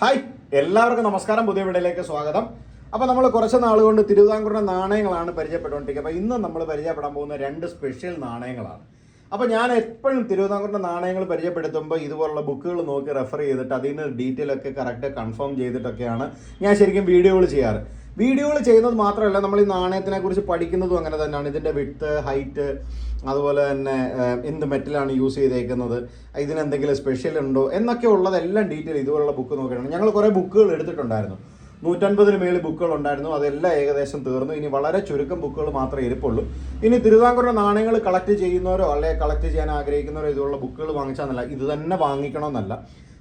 Hi എല്ലാവർക്കും നമസ്കാരം. പുതിയ വീടിലേക്ക് സ്വാഗതം. അപ്പോൾ നമ്മൾ കുറച്ച് നാൾ കൊണ്ട് തിരുവിതാംകൂറിന്റെ നാണയങ്ങളാണ് പരിചയപ്പെട്ടുകൊണ്ടിരിക്കുക. അപ്പോൾ ഇന്ന് നമ്മൾ പരിചയപ്പെടാൻ പോകുന്ന രണ്ട് സ്പെഷ്യൽ നാണയങ്ങളാണ്. അപ്പോൾ ഞാൻ എപ്പോഴും തിരുവിതാംകൂറിന്റെ നാണയങ്ങൾ പരിചയപ്പെടുത്തുമ്പോൾ ഇതുപോലുള്ള ബുക്കുകൾ നോക്കി റെഫർ ചെയ്തിട്ട് അതിൽ നിന്ന് ഡീറ്റെയിൽ ഒക്കെ കറക്റ്റ് കൺഫേം ചെയ്തിട്ടൊക്കെയാണ് ഞാൻ ശരിക്കും വീഡിയോകൾ ചെയ്യാറ്. വീഡിയോകൾ ചെയ്യുന്നത് മാത്രമല്ല നമ്മൾ ഈ നാണയത്തിനെ കുറിച്ച് പഠിക്കുന്നതും അങ്ങനെ തന്നെയാണ്. ഇതിന്റെ വിട്ട് ഹൈറ്റ് അതുപോലെ തന്നെ എന്ത് മെറ്റലാണ് യൂസ് ചെയ്തേക്കുന്നത് ഇതിനെന്തെങ്കിലും സ്പെഷ്യൽ ഉണ്ടോ എന്നൊക്കെ ഉള്ളതെല്ലാം ഡീറ്റെയിൽ ഇതുപോലുള്ള ബുക്ക് നോക്കിയിട്ടുണ്ട്. ഞങ്ങൾ കുറേ ബുക്കുകൾ എടുത്തിട്ടുണ്ടായിരുന്നു. നൂറ്റൻപതിന് മേളിൽ ബുക്കുകൾ ഉണ്ടായിരുന്നു. അതെല്ലാം ഏകദേശം തീർന്നു. ഇനി വളരെ ചുരുക്കം ബുക്കുകൾ മാത്രമേ ഇരിപ്പുള്ളൂ ഇനി തിരുവിതാംകൂറിന് നാണയങ്ങൾ കളക്ട് ചെയ്യുന്നവരോ അല്ലെ കളക്ട് ചെയ്യാൻ ആഗ്രഹിക്കുന്നവരോ ഇതുള്ള ബുക്കുകൾ വാങ്ങിച്ചാൽ ഇത് തന്നെ വാങ്ങിക്കണമെന്നല്ല.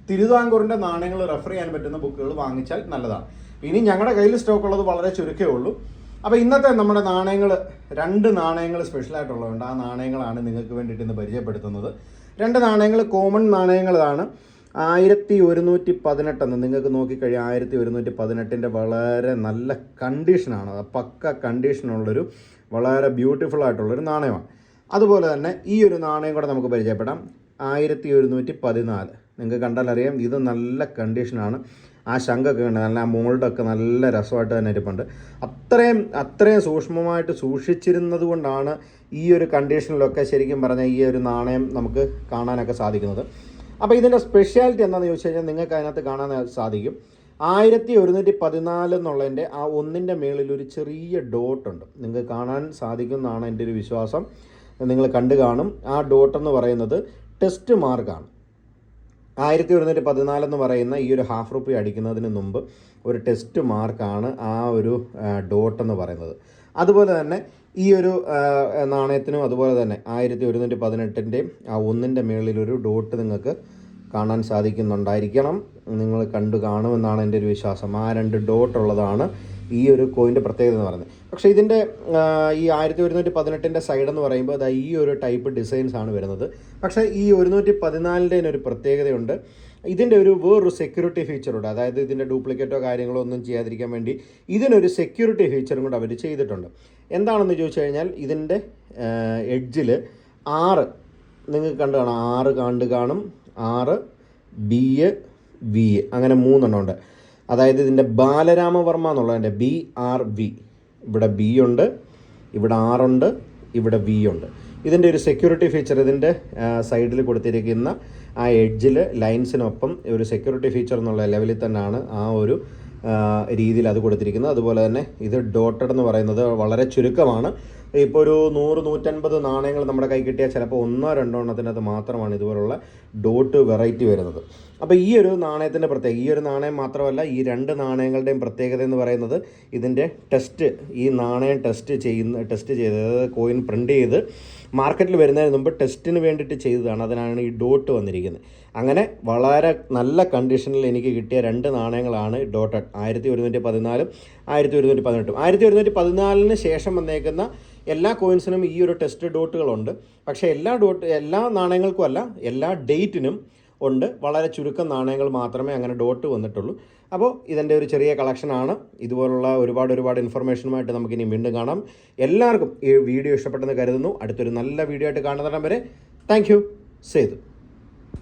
തിരുവിതാംകൂറിന്റെ നാണയങ്ങൾ റെഫർ ചെയ്യാൻ പറ്റുന്ന ബുക്കുകൾ വാങ്ങിച്ചാൽ നല്ലതാണ് ഇനി ഞങ്ങളുടെ കയ്യിൽ സ്റ്റോക്ക് ഉള്ളത് വളരെ ചുരുക്കേ ഉള്ളൂ. അപ്പോൾ ഇന്നത്തെ നമ്മുടെ നാണയങ്ങൾ രണ്ട് നാണയങ്ങൾ സ്പെഷ്യലായിട്ടുള്ളതുണ്ട് ആ നാണയങ്ങളാണ് നിങ്ങൾക്ക് വേണ്ടിയിട്ട് ഇന്ന് പരിചയപ്പെടുത്തുന്നത്. രണ്ട് നാണയങ്ങൾ കോമൺ നാണയങ്ങളാണ്. ആയിരത്തി ഒരുന്നൂറ്റി പതിനെട്ടെന്ന് നിങ്ങൾക്ക് നോക്കിക്കഴിഞ്ഞാൽ ആയിരത്തി ഒരുന്നൂറ്റി പതിനെട്ടിന്റെ വളരെ നല്ല കണ്ടീഷനാണ് പക്ക കണ്ടീഷനുള്ളൊരു വളരെ ബ്യൂട്ടിഫുൾ ആയിട്ടുള്ളൊരു നാണയമാണ്. അതുപോലെ തന്നെ ഈ ഒരു നാണയം കൂടെ നമുക്ക് പരിചയപ്പെടാം. ആയിരത്തി ഒരുന്നൂറ്റി പതിനാല് നിങ്ങൾക്ക് കണ്ടാലറിയാം ഇത് നല്ല കണ്ടീഷനാണ് ആ ശങ്കൊക്കെ ഉണ്ട് നല്ല ആ മോൾഡൊക്കെ നല്ല രസമായിട്ട് തന്നെ ഇരിപ്പുണ്ട്. അത്രയും അത്രയും സൂക്ഷ്മമായിട്ട് സൂക്ഷിച്ചിരുന്നത് കൊണ്ടാണ് ഈ ഒരു കണ്ടീഷനിലൊക്കെ ശരിക്കും പറഞ്ഞാൽ ഈ ഒരു നാണയം നമുക്ക് കാണാനൊക്കെ സാധിക്കുന്നത്. അപ്പോൾ ഇതിന്റെ സ്പെഷ്യാലിറ്റി എന്താണെന്ന് ചോദിച്ചു കഴിഞ്ഞാൽ നിങ്ങൾക്ക് അതിനകത്ത് കാണാൻ സാധിക്കും. ആയിരത്തി ഒരുന്നൂറ്റി പതിനാല് എന്നുള്ളതിന്റെ ആ ഒന്നിന്റെ മേളിൽ ഒരു ചെറിയ ഡോട്ട് ഉണ്ട്. നിങ്ങൾക്ക് കാണാൻ സാധിക്കുന്നതാണ് എന്റെ ഒരു വിശ്വാസം. നിങ്ങൾ കണ്ടു കാണും. ആ ഡോട്ട് എന്ന് പറയുന്നത് ടെസ്റ്റ് മാർക്കാണ് ആയിരത്തി ഒരുന്നൂറ്റി പതിനാല് എന്ന് പറയുന്ന ഈ ഒരു ഹാഫ് റുപ്പി അടിക്കുന്നതിന് മുമ്പ് ഒരു ടെസ്റ്റ് മാർക്കാണ് ആ ഒരു ഡോട്ട് എന്ന് പറയുന്നത്. അതുപോലെ തന്നെ ഈ ഒരു നാണയത്തിനും അതുപോലെ തന്നെ ആയിരത്തി ഒരുന്നൂറ്റി പതിനെട്ടിന്റെയും ആ ഒന്നിന്റെ മേളിലൊരു ഡോട്ട് നിങ്ങൾക്ക് കാണാൻ സാധിക്കുന്നുണ്ടായിരിക്കണം. നിങ്ങൾ കണ്ടു കാണുമെന്നാണ് എന്റെ ഒരു വിശ്വാസം. ആ രണ്ട് ഡോട്ട് ഉള്ളതാണ് ഈ ഒരു കോയിന്റെ പ്രത്യേകത എന്ന് പറയുന്നത്. പക്ഷേ ഇതിന്റെ ഈ ആയിരത്തി ഒരുന്നൂറ്റി പതിനെട്ടിന്റെ സൈഡ് എന്ന് പറയുമ്പോൾ അത് ഈ ഒരു ടൈപ്പ് ഡിസൈൻസ് ആണ് വരുന്നത്. പക്ഷേ ഈ ഒരുന്നൂറ്റി പതിനാലിന്റെ ഒരു പ്രത്യേകതയുണ്ട്. ഇതിന്റെ ഒരു വേറൊരു സെക്യൂരിറ്റി ഫീച്ചറുണ്ട് അതായത് ഇതിന്റെ ഡ്യൂപ്ലിക്കേറ്റോ കാര്യങ്ങളോ ഒന്നും ചെയ്യാതിരിക്കാൻ വേണ്ടി ഇതിനൊരു സെക്യൂരിറ്റി ഫീച്ചറും കൂടെ അവർ ചെയ്തിട്ടുണ്ട്. എന്താണെന്ന് ചോദിച്ചു കഴിഞ്ഞാൽ ഇതിന്റെ എഡ്ജിൽ ആറ് നിങ്ങൾക്ക് കണ്ടു കാണാം. ആറ് കണ്ട് കാണും. ആറ് ബി എ വി എ. അങ്ങനെ മൂന്നെണ്ണം ഉണ്ട്. അതായത് ഇതിന്റെ ബാലരാമവർമ്മ എന്നുള്ളതിന്റെ ബി ആർ വി ഇവിടെ ബി ഉണ്ട് ഇവിടെ ആർ ഉണ്ട് ഇവിടെ വി ഉണ്ട്. ഇതിന്റെ ഒരു സെക്യൂരിറ്റി ഫീച്ചർ ഇതിന്റെ സൈഡിൽ കൊടുത്തിരിക്കുന്ന ആ എഡ്ജിൽ ലൈൻസിനൊപ്പം ഒരു സെക്യൂരിറ്റി ഫീച്ചർ എന്നുള്ള ലെവലിൽ തന്നെയാണ് ആ ഒരു രീതിയിൽ അത് കൊടുത്തിരിക്കുന്നത്. അതുപോലെ തന്നെ ഇത് ഡോട്ടഡ് എന്ന് പറയുന്നത് വളരെ ചുരുക്കമാണ്. ഇപ്പോൾ ഒരു നൂറ് നൂറ്റൻപത് നാണയങ്ങൾ നമ്മുടെ കൈ കിട്ടിയാൽ ചിലപ്പോൾ ഒന്നോ രണ്ടോ എണ്ണത്തിനകത്ത് മാത്രമാണ് ഇതുപോലുള്ള ഡോട്ട് വെറൈറ്റി വരുന്നത്. അപ്പോൾ ഈ ഒരു നാണയത്തിന്റെ പ്രത്യേകത ഈ ഒരു നാണയം മാത്രമല്ല ഈ രണ്ട് നാണയങ്ങളുടെയും പ്രത്യേകത എന്ന് പറയുന്നത് ഇതിന്റെ ടെസ്റ്റ് ഈ നാണയം ടെസ്റ്റ് ചെയ്യുന്ന ടെസ്റ്റ് ചെയ്ത് കോയിൻ പ്രിന്റ് ചെയ്ത് മാർക്കറ്റിൽ വരുന്നതിന് മുമ്പ് ടെസ്റ്റിന് വേണ്ടിയിട്ട് ചെയ്തതാണ്. അതിനാണ് ഈ ഡോട്ട് വന്നിരിക്കുന്നത്. അങ്ങനെ വളരെ നല്ല കണ്ടീഷനിൽ എനിക്ക് കിട്ടിയ രണ്ട് നാണയങ്ങളാണ് ഡോട്ടഡ് ആയിരത്തി ഒരുന്നൂറ്റി പതിനാലും ആയിരത്തി ഒരുന്നൂറ്റി പതിനെട്ടും ആയിരത്തി ഒരുന്നൂറ്റി പതിനാലിന് ശേഷം വന്നേക്കുന്ന എല്ലാ കോയിൻസിനും ഈ ഒരു ടെസ്റ്റ് ഡോട്ടുകളുണ്ട്. പക്ഷേ എല്ലാ ഡോട്ട് എല്ലാ നാണയങ്ങൾക്കും അല്ല എല്ലാ ഡേറ്റിനും ഉണ്ട്. വളരെ ചുരുക്കം നാണയങ്ങൾ മാത്രമേ അങ്ങനെ ഡോട്ട് വന്നിട്ടുള്ളൂ. അപ്പോൾ ഇതിന്റെ ഒരു ചെറിയ കളക്ഷനാണ്. ഇതുപോലുള്ള ഒരുപാട് ഒരുപാട് ഇൻഫർമേഷനുമായിട്ട് നമുക്കിനി വീണ്ടും കാണാം. എല്ലാവർക്കും ഈ വീഡിയോ ഇഷ്ടപ്പെട്ടെന്ന് കരുതുന്നു. അടുത്തൊരു നല്ല വീഡിയോ ആയിട്ട് കാണുന്നിടം വരെ താങ്ക് യു. സേതു.